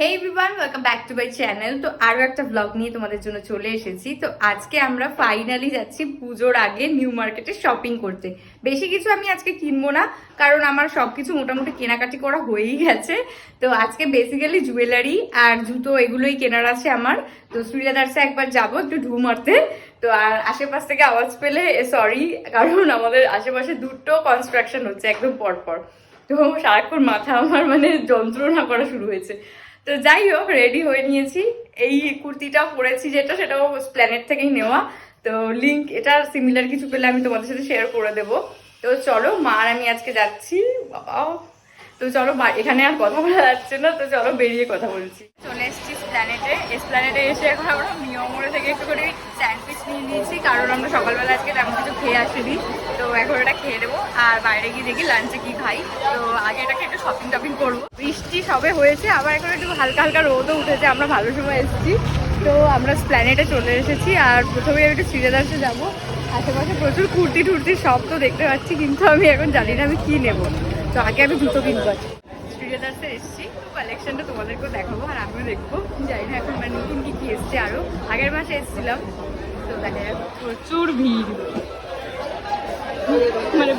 Hey everyone welcome back to my channel তো আরও একটা ব্লগ নিয়ে তোমাদের জন্য চলে এসেছি। তো আজকে আমরা ফাইনালি যাচ্ছি পুজোর আগে নিউ মার্কেটে শপিং করতে। বেশি কিছু আমি আজকে কিনবো না, কারণ আমার সব কিছু মোটামুটি কেনাকাটি করা হয়েই গেছে। তো আজকে বেসিক্যালি জুয়েলারি আর জুতো এগুলোই কেনার আছে আমার। তো শ্রীরাদার্সে একবার যাব একটু ঢু মারতে। তো আর আশেপাশ থেকে আওয়াজ পেলে সরি কারণ আমাদের আশেপাশে দুটো কনস্ট্রাকশন হচ্ছে একদম পরপর। তো সারাক্ষণ মাথা আমার মানে যন্ত্রণা করা শুরু হয়েছে। তো যাই হোক রেডি হয়ে নিয়েছি। এই কুর্তিটা পরেছি যেটা, সেটাও প্ল্যানেট থেকেই নেওয়া। তো লিঙ্ক এটা সিমিলার কিছু পেলে আমি তোমাদের সাথে শেয়ার করে দেবো। তো চলো, মা আর আমি আজকে যাচ্ছি। বাবা। তো চলো এখানে আর কথা বলা যাচ্ছে না, তো চলো বেরিয়ে কথা বলছি। চলে এসেছি প্ল্যানেটে এস প্ল্যানেটে এসে এখন আমরা মিয়মোড়ে থেকে একটু করে নিয়েছি কারণ আমরা সকালবেলা আজকে তেমন কিছু খেয়ে আসিনি। তো এখন এটা খেয়ে দেবো আর বাইরে গিয়ে দেখি লাঞ্চে কি খাই। তো আগে এটাকে একটু শপিং টপিং করব। বৃষ্টি সবে হয়েছে, আবার এখন একটু হালকা হালকা রোদও উঠেছে, আমরা ভালো সময় এসেছি। তো আমরা প্ল্যানেটে চলে এসেছি, আর প্রথমে একটু সিরিয়াদার্সে যাব। আশেপাশে প্রচুর কুর্তি টুর্তি সব তো দেখতে পাচ্ছি, কিন্তু আমি এখন জানি না আমি কি নেব। তো আগে আমি জুতো কিনবো এসেছি কালেকশনটা তোমাদেরকেও দেখাবো, আর আমিও দেখব। জানি না এখন মানে নতুন কি কি এসছে আরও। আগের মাসে এসেছিলাম। প্রচুর ভিড়। মানে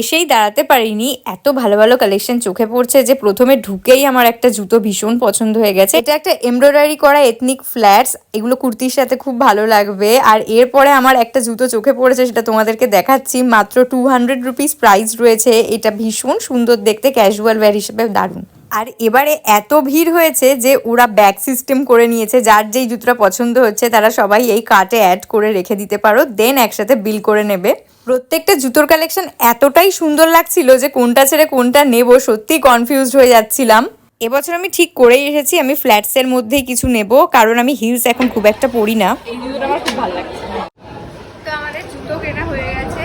এসেই দাঁড়াতে পারিনি, এত ভালো ভালো কালেকশন চোখে পড়ছে যে প্রথমে ঢুকেই আমার একটা জুতো ভীষণ পছন্দ হয়ে গেছে। এটা একটা এমব্রয়ডারি করা এথনিক ফ্ল্যাটস এগুলো কুর্তির সাথে খুব ভালো লাগবে। আর এরপরে আমার একটা জুতো চোখে পড়েছে, সেটা তোমাদেরকে দেখাচ্ছি। মাত্র টু হান্ড্রেড রুপিস প্রাইস রয়েছে। এটা ভীষণ সুন্দর দেখতে ক্যাজুয়াল ওয়্যার হিসেবে দারুণ। আর এবারে এত ভিড় হয়েছে যে ওরা ব্যাগ সিস্টেম করে নিয়েছে, যার যেই জুতোটা পছন্দ হচ্ছে তারা সবাই এই কার্টে অ্যাড করে রেখে দিতে পারো দেন একসাথে বিল করে নেবে। প্রত্যেকটা জুতোর কালেকশন এতটাই সুন্দর লাগছিল যে কোনটা ছেড়ে কোনটা নেব, সত্যি কনফিউজড হয়ে যাচ্ছিলাম। এবছর আমি ঠিক করেই এসেছি, আমি ফ্ল্যাটসের মধ্যেই কিছু নেব, কারণ আমি হিলস এখন খুব একটা পরি না। এই জুতোটা আমার খুব ভালো লাগছে তো আমাদের জুতো কেনা হয়ে গেছে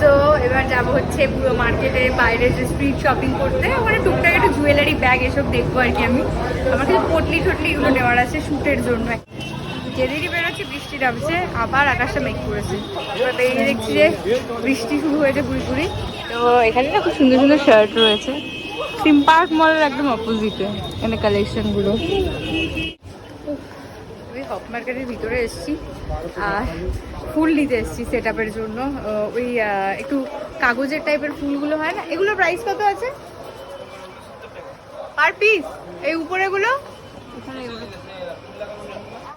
সো এবার যাব হচ্ছে পুরো মার্কেটে বাইরে যে স্ট্রিট শপিং করতে। ওখানে টুকটাক একটা জুয়েলারি ব্যাগ এসব দেখব আর কি আমি। আমার কিছু পটলি টটলি এগুলো নেওয়ার আছে শ্যুটের জন্য। যেদিনই বেরোচ্ছে, বৃষ্টি নামছে, আবার আকাশটা মেঘ করেছে। এবার দেখছি যে বৃষ্টি শুরু হয়েছে পুরি পুরি তো এখানে না খুব সুন্দর সুন্দর শার্ট রয়েছে। সিম পার্ক মলের একদম অপোজিটে এখানে কালেকশনগুলো হপ মার্কেটের ভিতরে এসেছি। আর ফুল নিতে এসেছি সেট আপের জন্য ওই একটু কাগজের টাইপের ফুলগুলো হয় না? এগুলোর প্রাইস কত আছে? পার পিস এই উপরেগুলো? এখানে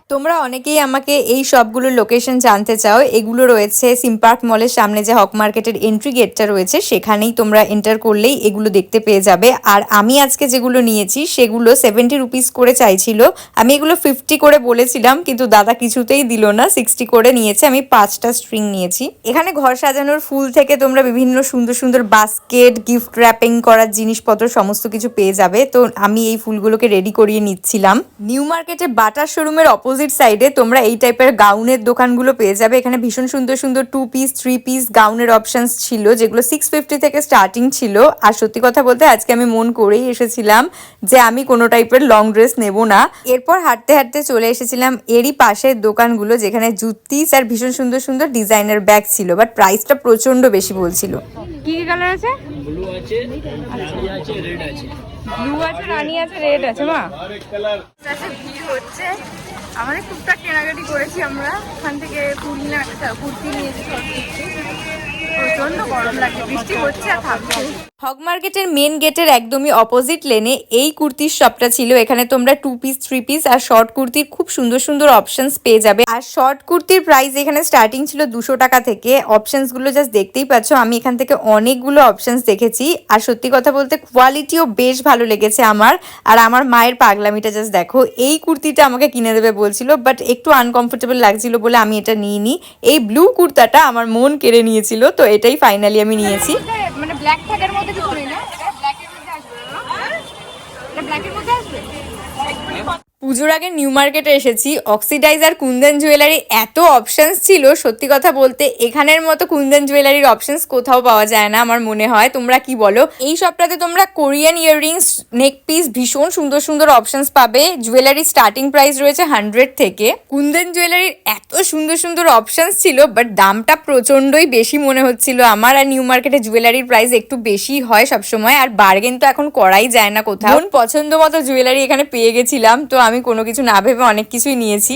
তোমরা অনেকেই আমাকে এই সবগুলোর লোকেশন জানতে চাও। এগুলো রয়েছে সিমপার্ক মলের সামনে যে হক মার্কেটের এন্ট্রি গেটটা রয়েছে, সেখানেই তোমরা এন্টার করলেই এগুলো দেখতে পেয়ে যাবে। আর আমি আজকে যেগুলো নিয়েছি, সেগুলো সেভেন্টি রুপিস করে চাইছিল। আমি এগুলো ফিফটি করে বলেছিলাম, কিন্তু দাদা কিছুতেই দিল না। সিক্সটি করে নিয়েছে, আমি পাঁচটা স্ট্রিং নিয়েছি। এখানে ঘর সাজানোর ফুল থেকে তোমরা বিভিন্ন সুন্দর সুন্দর বাস্কেট গিফট র্যাপিং করার জিনিসপত্র সমস্ত কিছু পেয়ে যাবে। তো আমি এই ফুলগুলোকে রেডি করিয়ে নিচ্ছিলাম। নিউ মার্কেটে বাটার শোরুমের অপোজিট সাইডে তোমরা এই টাইপের গাউনের দোকানগুলো পেয়ে যাবে। এখানে ভীষণ সুন্দর সুন্দর টু পিস থ্রি পিস গাউনের অপশানস ছিল যেগুলো সিক্স ফিফটি থেকে স্টার্টিং ছিল। আর সত্যি কথা বলতে আজকে আমি মন করেই এসেছিলাম যে আমি কোনো টাইপের লং ড্রেস নেব না। এরপর হাঁটতে হাঁটতে চলে এসেছিলাম এরই পাশের দোকানগুলো যেখানে জুতিস আর ভীষণ সুন্দর সুন্দর ডিজাইনের ব্যাগ ছিল বাট প্রাইসটা প্রচণ্ড বেশি বলছিল। কি কি কালার আছে? ব্লু আছে রানী আছে রেড আছে। ব্লু আছে রানি আছে রেড আছে মা আচ্ছা ভিড় হচ্ছে। আমাদের টুকটাক কেনাকাটি করেছি আমরা। ওখান থেকে ফুল নিলাম একটা কুর্তি নিয়েছি হক মার্কেটের মেন গেটের একদমই অপোজিট লেনে এই কুর্তির শপটা ছিল। এখানে তোমরা টু পিস থ্রি পিস আর শর্ট কুর্তির খুব সুন্দর সুন্দর অপশনস পেয়ে যাবে। আর শর্ট কুর্তির প্রাইস এখানে স্টার্টিং ছিল দুশো টাকা থেকে। অপশনসগুলো জাস্ট দেখতেই পাচ্ছ। আমি এখান থেকে অনেকগুলো অপশনস দেখেছি। আর সত্যি কথা বলতে কোয়ালিটিও বেশ ভালো লেগেছে আমার। আর আমার মায়ের পাগলামিটা জাস্ট দেখো। এই কুর্তিটা আমাকে কিনে দেবে বলছিল বাট একটু আনকমফোর্টেবল লাগছিল বলে আমি এটা নিয়ে নিইনি। এই ব্লু কুর্তাটা আমার মন কেড়ে নিয়েছিল, তো এটাই ফাইনালি আমি নিয়েছি। মানে ব্ল্যাক থাকার মধ্যে কিছু না ব্ল্যাকের মধ্যে আসবে না? এটা ব্ল্যাকের মধ্যে আসবে পুজোর আগে নিউ মার্কেটে এসেছি। অক্সিডাইজার কুন্দন জুয়েলারি এত অপশানস ছিল, সত্যি কথা বলতে এখানের মতো কুন্দন জুয়েলারির অপশানস কোথাও পাওয়া যায় না আমার মনে হয়। তোমরা কি বলো? এই সবটাতে তোমরা কোরিয়ান ইয়াররিংস নেক পিস ভীষণ সুন্দর সুন্দর অপশনস পাবে। জুয়েলারি স্টার্টিং প্রাইস রয়েছে হান্ড্রেড থেকে। কুন্দন জুয়েলারির এত সুন্দর সুন্দর অপশানস ছিল বাট দামটা প্রচন্ডই বেশি মনে হচ্ছিল আমার আর নিউ মার্কেটে জুয়েলারির প্রাইস একটু বেশি হয় সবসময়, আর বার্গেন তো এখন করাই যায় না কোথাও। পছন্দ মতো জুয়েলারি এখানে পেয়ে গেছিলাম, তো আমি কোনো কিছু না ভেবে অনেক কিছুই নিয়েছি।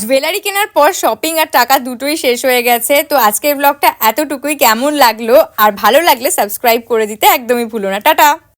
জুয়েলারি কেনার পর শপিং আর টাকা দুটোই শেষ হয়ে গেছে। তো আজকের ব্লগটা এতটুকুই। কেমন লাগল? আর ভালো লাগলে সাবস্ক্রাইব করে দিতে একদমই ভুলো না। টাটা!